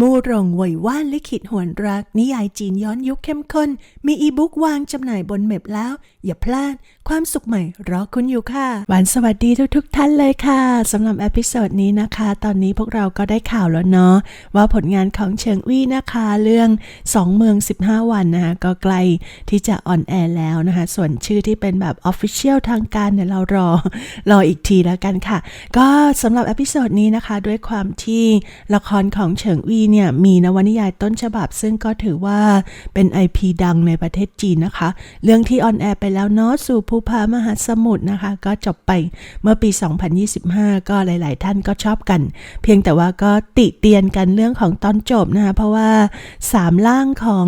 มูรงไหวยว่านลิขิตหวนรัก นิยายจีนย้อนยุคเข้มข้น มีอีบุ๊กวางจำหน่ายบนเม็บแล้ว อย่าพลาด ความสุขใหม่รอคุณอยู่ค่ะ วันสวัสดีทุกๆทท่านเลยค่ะสำหรับเอพิโซดนี้นะคะ ตอนนี้พวกเราก็ได้ข่าวแล้วเนาะ ว่าผลงานของเฉิงวี่นะคะ เรื่อง 2 เมือง 15 วันนะคะ ก็ใกล้ที่จะออนแอร์แล้วนะคะ ส่วนชื่อที่เป็นแบบออฟฟิเชียลทางการเนี่ยเรารอรออีกทีแล้วกันค่ะ ก็สำหรับเอพิโซดนี้นะคะด้วยความที่ละครของเฉิงวี่เนี่ยมีนวนิยายต้นฉบับ ซึ่งก็ถือว่าเป็น IP ดังในประเทศจีนนะคะ เรื่องที่ออนแอร์ไปแล้วเนาะสู่ภูพามหาสมุทรนะคะ ก็จบไปเมื่อปี 2025 ก็หลาย ๆ ท่านก็ชอบกัน เพียงแต่ว่าก็ติเตียนกันเรื่องของตอนจบนะคะ เพราะว่าสามล่างของ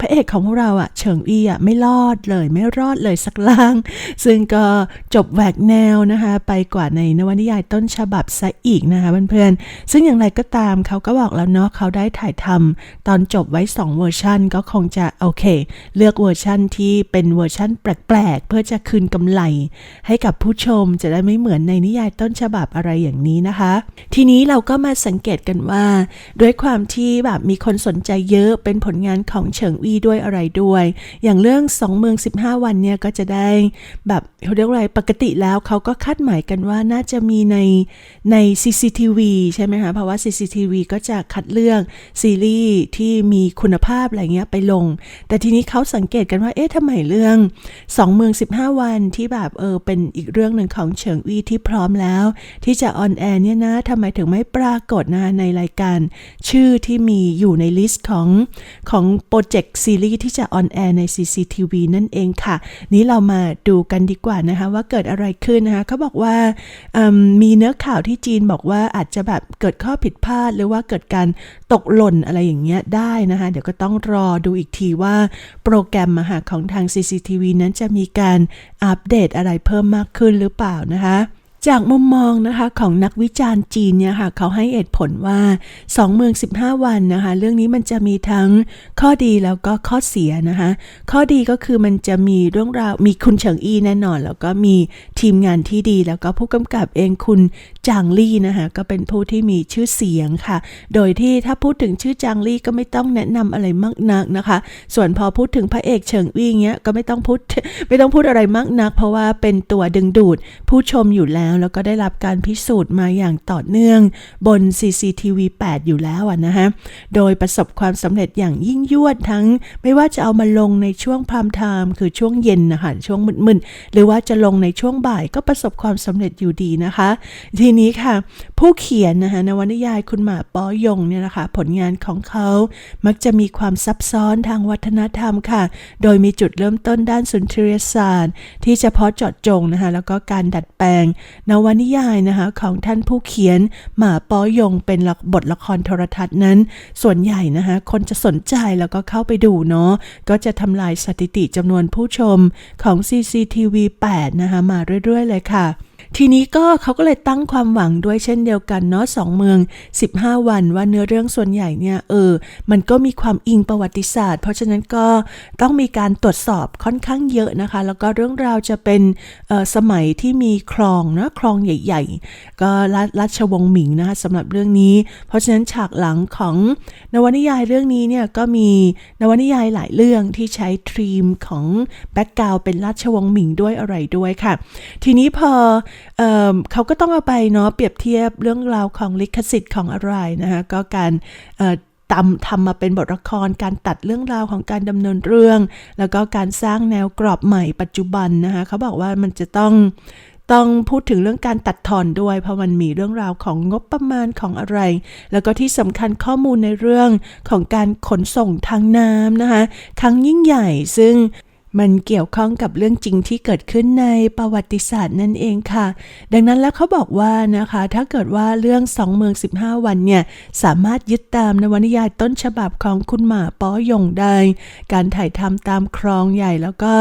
พระเอกของพวกเราอะเฉิงอี้อะไม่รอดเลย ไม่รอดเลยสักล่าง ซึ่งก็จบแหวกแนวนะคะ ไปกว่าในนวนิยายต้นฉบับซะอีกนะคะเพื่อนๆ ซึ่งอย่างไรก็ตามเขาก็บอกแล้วเนาะเขาได้ถ่ายทำตอนจบไว้ 2 เวอร์ชันก็คงจะโอเค เลือกเวอร์ชันที่เป็นเวอร์ชันแปลกๆ เพื่อจะคืนกำไร ให้กับผู้ชมจะได้ไม่เหมือนในนิยายต้นฉบับอะไรอย่างนี้นะคะ ทีนี้เราก็มาสังเกตกันว่า ด้วยความที่แบบมีคนสนใจเยอะเป็นผลงานของเฉิงอีวีด้วยอะไรด้วย อย่างเรื่อง 2 เมือง 15 วันเนี่ยก็จะได้แบบเขาเรียกอะไรปกติแล้วเขาก็คาดหมายกันว่าน่าจะมีในใน CCTV ใช่ไหมคะเพราะว่า CCTV ก็จะคัดเลือกซีรีส์ที่มีคุณภาพอะไรเงี้ยไปลง แต่ทีนี้เขาสังเกตกันว่าเอ๊ะทำไมเรื่อง 2 เมือง 15 วันที่แบบเออเป็นอีกเรื่องหนึ่งของเฉิงวีที่พร้อมแล้ว ที่จะออนแอร์เนี่ยนะทำไมถึงไม่ปรากฏนะในรายการ ชื่อที่มีอยู่ในลิสต์ของของโปรเจกต์ซีรีส์ที่จะออนแอร์ใน CCTV นั่นเองค่ะ นี้เรามาดูกันดีกว่านะคะ ว่าเกิดอะไรขึ้นนะคะเขาบอกว่ามีเนื้อข่าวที่จีนบอกว่าอาจจะแบบเกิดข้อผิดพลาด หรือว่าเกิดการตกหล่นอะไรอย่างเงี้ยได้นะคะ เดี๋ยวก็ต้องรอดูอีกทีว่าโปรแกรมมหาของทาง CCTV นั้นจะมีการอัปเดตอะไรเพิ่มมากขึ้นหรือเปล่านะคะ จากมุมมองนะคะของนักวิจารณ์จีนเนี่ยค่ะเขาให้เหตุผลว่า 2 เมือง 15 วันนะคะเรื่องนี้มันจะมีทั้งข้อดีแล้วก็ข้อเสียนะคะข้อดีก็คือมันจะมีเรื่องราวมีคุณเฉิงอี้แน่นอน แล้วก็มีทีมงานที่ดี แล้วก็ผู้กำกับเองคุณจางลี่นะคะก็เป็นผู้ที่มีชื่อเสียงค่ะ โดยที่ถ้าพูดถึงชื่อจางลี่ก็ไม่ต้องแนะนำอะไรมากนักนะคะ ส่วนพอพูดถึงพระเอกเฉิงอี้เงี้ยก็ไม่ต้องพูดไม่ต้องพูดอะไรมากนัก เพราะว่าเป็นตัวดึงดูดผู้ชมอยู่แล้วแล้วก็ได้รับการพิสูจน์มาอย่างต่อเนื่องบน CCTV 8 อยู่แล้วนะฮะ โดยประสบความสำเร็จอย่างยิ่งยวดทั้ง ไม่ว่าจะเอามาลงในช่วงพรามไทม์คือช่วงเย็นนะคะช่วงมึนๆหรือว่าจะลงในช่วงบ่ายก็ประสบความสำเร็จอยู่ดีนะคะ ทีนี้ค่ะ ผู้เขียนนะคะนวนิยายคุณหมาป้อยงเนี่ยนะคะผลงานของเขามักจะมีความซับซ้อนทางวัฒนธรรมค่ะ โดยมีจุดเริ่มต้นด้านสุนทรียศาสตร์ ที่เฉพาะเจาะจงนะคะแล้วก็การดัดแปลง นวนิยายนะคะของท่านผู้เขียนหมาป้อยงเป็นบทละครโทรทัศน์นั้น ส่วนใหญ่นะคะคนจะสนใจแล้วก็เข้าไปดูเนาะก็จะทำลายสถิติจำนวนผู้ชมของ CCTV 8 นะคะมาเรื่อย ๆ เลยค่ะ ทีนี้ก็เขาก็เลยตั้งความหวังด้วยเช่นเดียวกันเนาะสองเมือง 15 วันว่าเนื้อเรื่องส่วนใหญ่เนี่ยเออ มันก็มีความอิงประวัติศาสตร์ เพราะฉะนั้นก็ต้องมีการตรวจสอบค่อนข้างเยอะนะคะ แล้วก็เรื่องราวจะเป็นออสมัยที่มีคลองนะคลองใหญ่ ๆ ก็ราราชวงศ์หมิงนะคะสำหรับเรื่องนี้ เพราะฉะนั้นฉากหลังของนวนิยายเรื่องนี้เนี่ยก็มีนวนิยายหลายเรื่องที่ใช้ทรีมของแบ็กกราวเป็นราชวงศ์หมิงด้วยอะไรด้วยค่ะ ทีนี้พอเเขาก็ต้องเอาไปเนาะเปรียบเทียบเรื่องราวของลิขสิทธิ์ของอะไรนะคะก็การเอ่อตำทำมาเป็นบทละครการตัดเรื่องราวของการดำเนินเรื่อง แล้วก็การสร้างแนวกรอบใหม่ปัจจุบันนะคะเขาบอกว่ามันจะต้องต้องพูดถึงเรื่องการตัดทอนด้วย เพราะมันมีเรื่องราวของงบประมาณของอะไร แล้วก็ที่สำคัญข้อมูลในเรื่องของการขนส่งทางน้ำนะคะครั้งยิ่งใหญ่ซึ่ง มันเกี่ยวข้องกับเรื่องจริงที่เกิดขึ้นในประวัติศาสตร์นั่นเองค่ะ ดังนั้นแล้วเขาบอกว่านะคะ ถ้าเกิดว่าเรื่องสองเมือง 15 วันเนี่ย สามารถยึดตามนวนิยายต้นฉบับของคุณหมาป้อยงได้ การถ่ายทำตามคลองใหญ่แล้วก็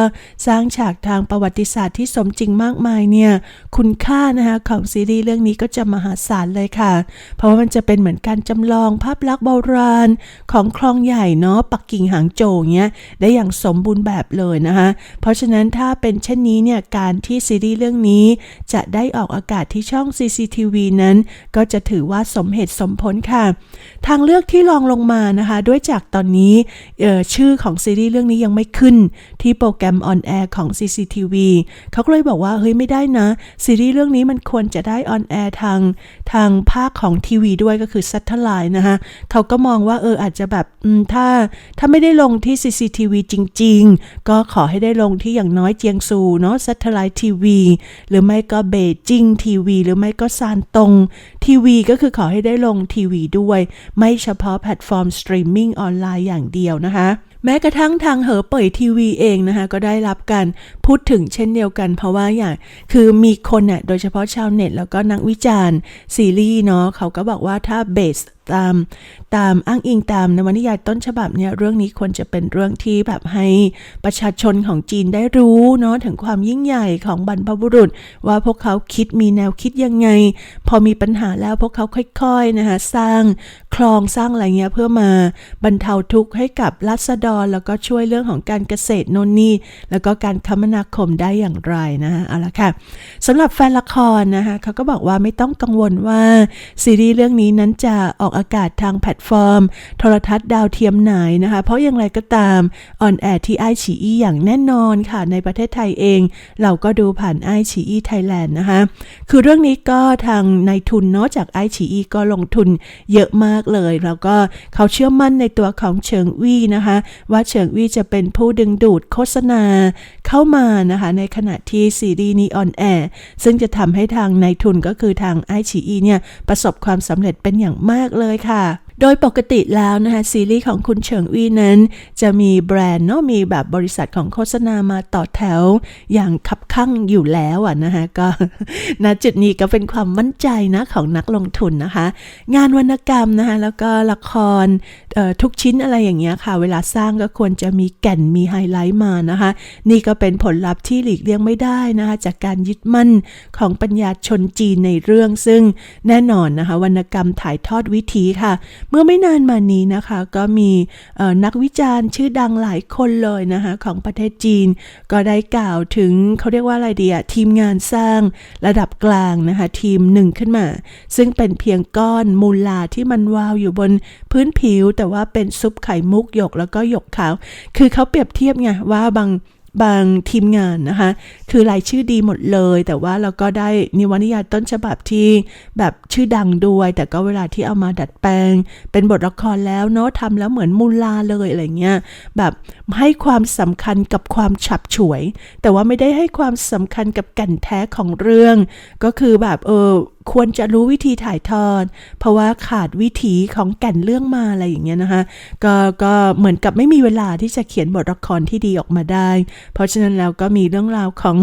สร้างฉากทางประวัติศาสตร์ที่สมจริงมากมายเนี่ย คุณค่านะคะของซีรีส์เรื่องนี้ก็จะมหาศาลเลยค่ะ เพราะว่ามันจะเป็นเหมือนการจำลองภาพลักษณ์โบราณของคลองใหญ่เนาะปักกิ่งหางโจวเงี้ยได้อย่างสมบูรณ์แบบเลยเลยนะคะเพราะฉะนั้นถ้าเป็นเช่นนี้เนี่ยการที่ซีรีส์เรื่องนี้ จะได้ออกอากาศที่ช่อง CCTV นั้น ก็จะถือว่าสมเหตุสมผลค่ะ ทางเลือกที่รองลงมานะคะด้วยจากตอนนี้ชื่อของซีรีส์เรื่องนี้ยังไม่ขึ้น ที่โปรแกรมออนแอร์ของ CCTV เขาก็เลยบอกว่าเฮ้ยไม่ได้นะซีรีส์เรื่องนี้มันควรจะได้ออนแอร์ทางทางภาคของทีวีด้วยก็คือ Satellite นะคะเขาก็มองว่าเอออาจจะแบบถ้าถ้าไม่ได้ลงที่ CCTV จริง ๆ ก็ขอให้ได้ลงที่อย่างน้อยเจียงซูเนาะ Satellite TV หรือไม่ก็เบจิงทีวีหรือไม่ก็ซานตงทีวีก็คือขอให้ได้ลงทีวีด้วย ไม่เฉพาะแพลตฟอร์มสตรีมมิ่งออนไลน์อย่างเดียวนะคะแม้กระทั่งทางเหอเป่ยทีวีเองนะคะก็ได้รับการ พูดถึงเช่นเดียวกัน เพราะว่าอย่างคือมีคนเนี่ยโดยเฉพาะชาวเน็ต แล้วก็นักวิจารณ์ซีรีส์เนาะเขาก็บอกว่าถ้าเบสตามตามอ้างอิงตามนวนิยายต้นฉบับเนี่ยเรื่องนี้ควรจะเป็นเรื่องที่แบบให้ประชาชนของจีนได้รู้เนาะถึงความยิ่งใหญ่ของบรรพบุรุษ ว่าพวกเขาคิดมีแนวคิดยังไง พอมีปัญหาแล้วพวกเขาค่อยๆนะคะสร้างคลองสร้างอะไรเงี้ยเพื่อมาบรรเทาทุกข์ให้กับรัษฎรแล้วก็ช่วยเรื่องของการเกษตรโน่นนี่แล้วก็การคมนาคมได้อย่างไรนะคะเอาละค่ะสำหรับแฟนละครนะคะเขาก็บอกว่าไม่ต้องกังวลว่า ซีรีส์เรื่องนี้นั้นจะออกอากาศทางแพลตฟอร์ม โทรทัศน์ดาวเทียมไหนนะคะ เพราะอย่างไรก็ตามออนแอร์ที่ไอฉีอีอย่างแน่นอนค่ะ ในประเทศไทยเอง เราก็ดูผ่านไอฉีอีไทยแลนด์นะคะ คือเรื่องนี้ก็ทางนายทุนเนาะจากไอฉีอีก็ลงทุนเยอะมากเลย แล้วก็เขาเชื่อมั่นในตัวของเฉิงวี่นะคะ ว่าเฉิงวี่จะเป็นผู้ดึงดูดโฆษณาเข้ามานะคะ ในขณะที่ซีรีส์นี้ออนแอร์ซึ่งจะทำให้ทางนายทุนก็คือทางไอฉีอีเนี่ยประสบความสำเร็จเป็นอย่างมากเลยค่ะ โดยปกติแล้วนะคะซีรีส์ของคุณเฉิงวีนั้น จะมีแบรนด์เนาะมีแบบบริษัทของโฆษณามาต่อแถวอย่างขับข้างอยู่แล้วอะนะคะก็ณจุดนี้ก็เป็นความมั่นใจนะของนักลงทุนนะคะ งานวรรณกรรมนะคะแล้วก็ละครทุกชิ้นอะไรอย่างเงี้ยค่ะ เวลาสร้างก็ควรจะมีแก่นมีไฮไลท์มานะคะ นี่ก็เป็นผลลัพธ์ที่หลีกเลี่ยงไม่ได้นะคะ จากการยึดมั่นของปัญญาชนจีนในเรื่องซึ่งแน่นอนนะคะ วรรณกรรมถ่ายทอดวิถีค่ะเมื่อไม่นานมานี้นะคะก็มีนักวิจารณ์ชื่อดังหลายคนเลยนะคะของประเทศจีน ก็ได้กล่าวถึงเขาเรียกว่าอะไรดีอะทีมงานสร้างระดับกลางนะคะทีมหนึ่งขึ้นมา ซึ่งเป็นเพียงก้อนมูลลาที่มันวาวอยู่บนพื้นผิว แต่ว่าเป็นซุปไข่มุกหยกแล้วก็หยกขาว คือเขาเปรียบเทียบไงว่าบาง บางทีมงานนะคะ คือรายชื่อดีหมดเลย แต่ว่าเราก็ได้นิวนิยายต้นฉบับที่แบบชื่อดังด้วย แต่ก็เวลาที่เอามาดัดแปลง เป็นบทละครแล้วเนาะทำแล้วเหมือนมูลาเลยอะไรเงี้ยแบบให้ความสำคัญกับความฉับฉวย แต่ว่าไม่ได้ให้ความสำคัญกับแก่นแท้ของเรื่อง ก็คือแบบเออ ควรจะรู้วิธีถ่ายทอด เพราะว่าขาดวิถีของแก่นเรื่องมาอะไรอย่างเงี้ยนะคะก็ก็เหมือนกับไม่มีเวลาที่จะเขียนบทละครที่ดีออกมาได้ เพราะฉะนั้นแล้วก็มีเรื่องราวของ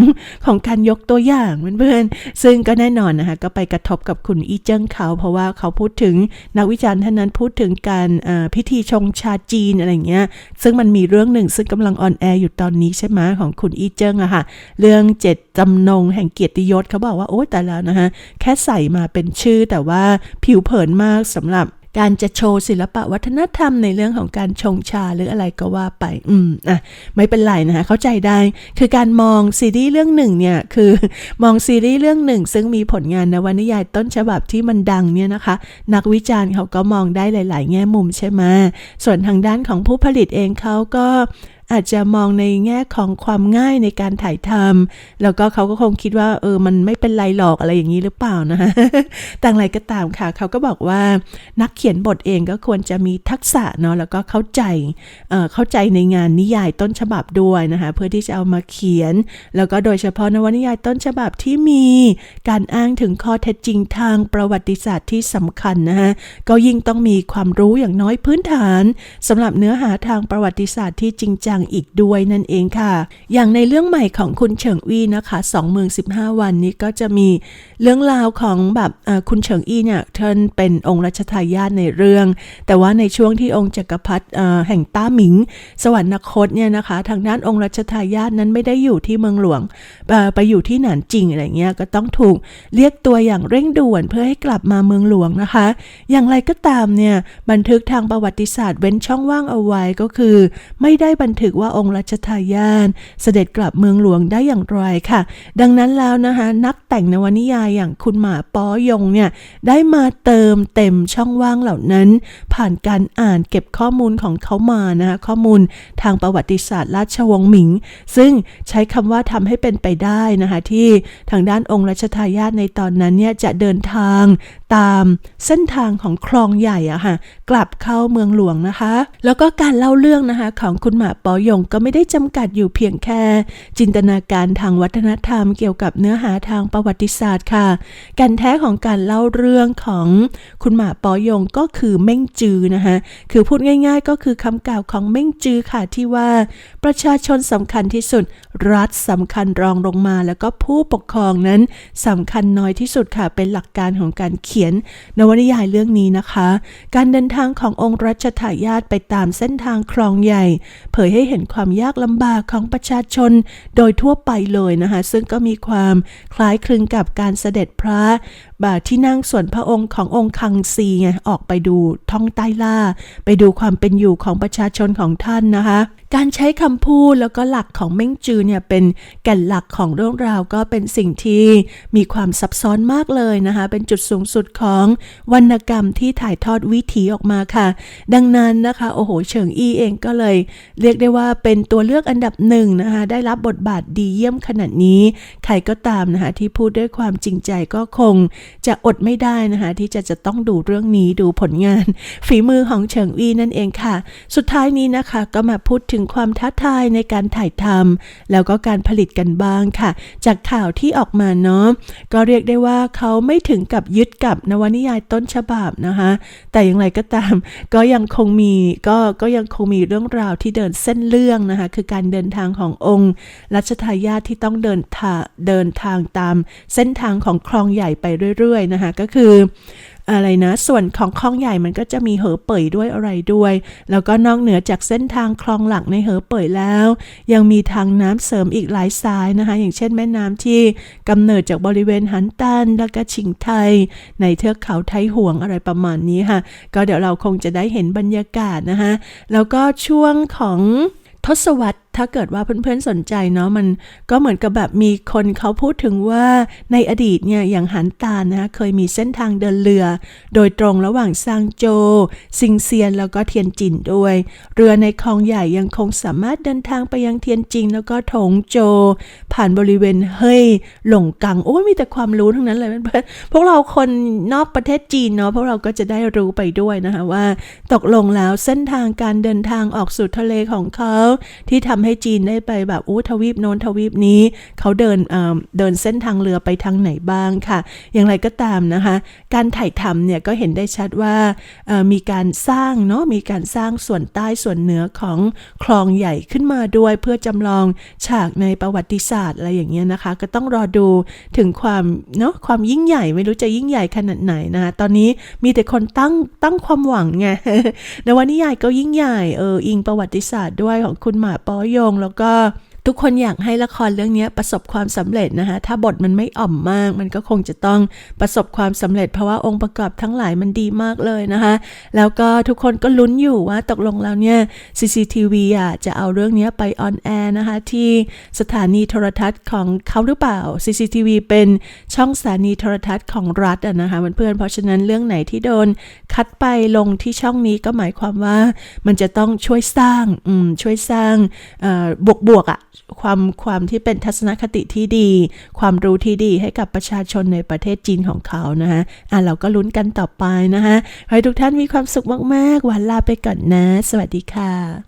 ของการยกตัวอย่างเพื่อนๆซึ่งก็แน่นอนนะคะก็ไปกระทบกับคุณอีเจิ้งเขาเพราะว่าเขาพูดถึงนักวิจารณ์ท่านนั้นพูดถึงการพิธีชงชาจีนอะไรเงี้ยซึ่งมันมีเรื่องหนึ่งซึ่งกำลังออนแอร์อยู่ตอนนี้ใช่ไหมของคุณอีเจิ้งอะค่ะเรื่องเจ็ดจำนงแห่งเกียรติยศเขาบอกว่าโอ๊ยแต่แล้วนะคะแค่ใส่มาเป็นชื่อ แต่ว่าผิวเผินมากสำหรับการจะโชว์ศิลปะวัฒนธรรมในเรื่องของการชงชาหรืออะไรก็ว่าไป อืม อะ ไม่เป็นไรนะคะเข้าใจได้ คือการมองซีรีส์เรื่องหนึ่งเนี่ย คือมองซีรีส์เรื่องหนึ่ง ซึ่งมีผลงานนวนิยายต้นฉบับที่มันดังเนี่ยนะคะ นักวิจารณ์เขาก็มองได้หลาย ๆ แง่มุมใช่ไหมส่วนทางด้านของผู้ผลิตเองเขาก็ อาจจะมองในแง่ของความง่ายในการถ่ายทำแล้วก็เขาก็คงคิดว่าเออมันไม่เป็นไรหรอกอะไรอย่างนี้หรือเปล่านะคะแต่อย่างไรก็ตามค่ะ เขาก็บอกว่านักเขียนบทเองก็ควรจะมีทักษะเนาะแล้วก็เข้าใจเเข้าใจในงานนิยายต้นฉบับด้วยนะคะเพื่อที่จะเอามาเขียน แล้วก็โดยเฉพาะนวนิยายต้นฉบับที่มีการอ้างถึงข้อเท็จจริงทางประวัติศาสตร์ที่สำคัญนะคะก็ยิ่งต้องมีความรู้อย่างน้อยพื้นฐานสำหรับเนื้อหาทางประวัติศาสตร์ที่จริงจังอีกด้วยนั่นเองค่ะ อย่างในเรื่องใหม่ของคุณเฉิงอี้นะคะ2เมือง 15 วันนี้ก็จะมีเรื่องราวของแบบคุณเฉิงอี้เนี่ยท่านเป็นองค์รัชทายาทในเรื่อง แต่ว่าในช่วงที่องค์จักรพรรดิแห่งต้าหมิง สวรรคตเนี่ยนะคะทางด้านองค์รัชทายาทนั้นไม่ได้อยู่ที่เมืองหลวงไปอยู่ที่หนานจิงอะไรเงี้ยก็ต้องถูกเรียกตัวอย่างเร่งด่วนเพื่อให้กลับมาเมืองหลวงนะคะ อย่างไรก็ตามเนี่ยบันทึกทางประวัติศาสตร์เว้นช่องว่างเอาไว้ก็คือ ไม่ได้บันทึกกว่าองค์รัชทายาทเสด็จกลับเมืองหลวงได้อย่างไรค่ะ ดังนั้นแล้วนะคะนักแต่งนวนิยายอย่างคุณหมาป้อยงเนี่ยได้มาเติมเต็มช่องว่างเหล่านั้น ผ่านการอ่านเก็บข้อมูลของเขามานะคะข้อมูลทางประวัติศาสตร์ราชวงศ์หมิง ซึ่งใช้คำว่าทำให้เป็นไปได้นะคะที่ทางด้านองค์รัชทายาทในตอนนั้นเนี่ยจะเดินทางตามเส้นทางของคลองใหญ่อะค่ะกลับเข้าเมืองหลวงนะคะ แล้วก็การเล่าเรื่องนะคะของคุณหมาปอยงก็ไม่ได้จำกัดอยู่เพียงแค่ จินตนาการทางวัฒนธรรมเกี่ยวกับเนื้อหาทางประวัติศาสตร์ค่ะ กันแท้ของการเล่าเรื่องของคุณหมาปอยงก็คือเม่งจือนะคะคือพูดง่าย ๆ ก็คือคำกล่าวของเม่งจือค่ะที่ว่า ประชาชนสำคัญที่สุด รัฐสำคัญรองลงมา แล้วก็ผู้ปกครองนั้นสำคัญน้อยที่สุดค่ะเป็นหลักการของการเขียนนวนิยายเรื่องนี้นะคะ การเดินทางขององค์รัชทายาทไปตามเส้นทางคลองใหญ่ เผยให้เห็นความยากลำบากของประชาชนโดยทั่วไปเลยนะคะ ซึ่งก็มีความคล้ายคลึงกับการเสด็จพระบาที่นั่งส่วนพระองค์ขององค์คังซีไงออกไปดูท่องใต้ล่า ไปดูความเป็นอยู่ของประชาชนของท่านนะคะ การใช้คำพูดแล้วก็หลักของเม้งจือเนี่ยเป็นแก่นหลักของเรื่องราวก็เป็นสิ่งที่มีความซับซ้อนมากเลยนะคะ เป็นจุดสูงสุดของวรรณกรรมที่ถ่ายทอดวิถีออกมาค่ะ ดังนั้นนะคะโอ้โหเฉิงอี้เองก็เลย เรียกได้ว่าเป็นตัวเลือกอันดับหนึ่งนะคะได้รับบทบาทดีเยี่ยมขนาดนี้ ใครก็ตามนะคะที่พูดด้วยความจริงใจก็คงจะอดไม่ได้นะคะ ที่จะจะต้องดูเรื่องนี้ดูผลงาน ฝีมือของเฉิงอี้นั่นเองค่ะ สุดท้ายนี้นะคะ ก็มาพูดถึงความท้าทายในการถ่ายทำแล้วก็การผลิตกันบ้างค่ะ จากข่าวที่ออกมาเนาะก็เรียกได้ว่าเขาไม่ถึงกับยึดกับนวนิยายต้นฉบับนะคะ แต่อย่างไรก็ตาม ก็ยังคงมีก็ก็ยังคงมีเรื่องราวที่เดินเส้นเรื่องนะคะ คือการเดินทางขององค์ รัชทายาทที่ต้องเดินทางเดินทางตามเส้นทางของคลองใหญ่ไปเรื่อยๆนะคะก็คืออะไรนะ ส่วนของคลองใหญ่มันก็จะมีเหอเป่ยด้วยอะไรด้วย แล้วก็นอกเหนือจากเส้นทางคลองหลักในเหอเป่ยแล้ว ยังมีทางน้ำเสริมอีกหลายสายนะคะ อย่างเช่นแม่น้ำที่กำเนิดจากบริเวณหันตันแล้วก็ชิงไทย ในเทือกเขาไทห่วงอะไรประมาณนี้ค่ะ ก็เดี๋ยวเราคงจะได้เห็นบรรยากาศนะคะแล้วก็ช่วงของทศวรรษ ถ้าเกิดว่าเพื่อนๆสนใจเนาะมันก็เหมือนกับแบบมีคนเขาพูดถึงว่าในอดีตเนี่ยอย่างหันตานะคะเคยมีเส้นทางเดินเรือ โดยตรงระหว่างซางโจ ซิงเซียนแล้วก็เทียนจินด้วย เรือในคลองใหญ่ยังคงสามารถเดินทางไปยังเทียนจินแล้วก็ถงโจ ผ่านบริเวณเฮ้ยหลงกังโอ้ยมีแต่ความรู้ทั้งนั้นเลยเพื่อนๆพวกเราคนนอกประเทศจีนเนาะพวกเราก็จะได้รู้ไปด้วยนะคะว่า ตกลงแล้วเส้นทางการเดินทางออกสู่ทะเลของเขาที่ทำให้จีนได้ไปแบบอู้ทวีปโน้นทวีปนี้เขาเดินเเดินเส้นทางเรือไปทางไหนบ้างค่ะ อย่างไรก็ตามนะคะ การถ่ายทำเนี่ยก็เห็นได้ชัดว่ามีการสร้างเนาะมีการสร้างส่วนใต้ส่วนเหนือของคลองใหญ่ขึ้นมาด้วยเพื่อจำลองฉากในประวัติศาสตร์อะไรอย่างเงี้ยนะคะ ก็ต้องรอดูถึงความเนาะความยิ่งใหญ่ไม่รู้จะยิ่งใหญ่ขนาดไหนนะคะตอนนี้มีแต่คนตั้งตั้งความหวังไงนวนิยายก็ยิ่งใหญ่เอออิงประวัติศาสตร์ด้วยของคุณหมาปอยยงแล้วก็ ทุกคนอยากให้ละครเรื่องนี้ประสบความสำเร็จนะคะถ้าบทมันไม่อ่อมมาก มันก็คงจะต้องประสบความสำเร็จ เพราะว่าองค์ประกอบทั้งหลายมันดีมากเลยนะคะแล้วก็ทุกคนก็ลุ้นอยู่ว่าตกลงแล้วเนี่ย CCTV อะจะเอาเรื่องนี้ไปออนแอร์นะคะที่สถานีโทรทัศน์ของเขาหรือเปล่า CCTV เป็นช่องสถานีโทรทัศน์ของรัฐอะนะคะเพื่อนๆเพราะฉะนั้นเรื่องไหนที่โดนคัดไปลงที่ช่องนี้ก็หมายความว่ามันจะต้องช่วยสร้างอืมช่วยสร้างบวกบวกอะความความที่เป็นทัศนคติที่ดี ความรู้ที่ดีให้กับประชาชนในประเทศจีนของเขานะคะอะเราก็ลุ้นกันต่อไปนะคะให้ทุกท่านมีความสุขมาก ๆ วันลาไปก่อนนะ สวัสดีค่ะ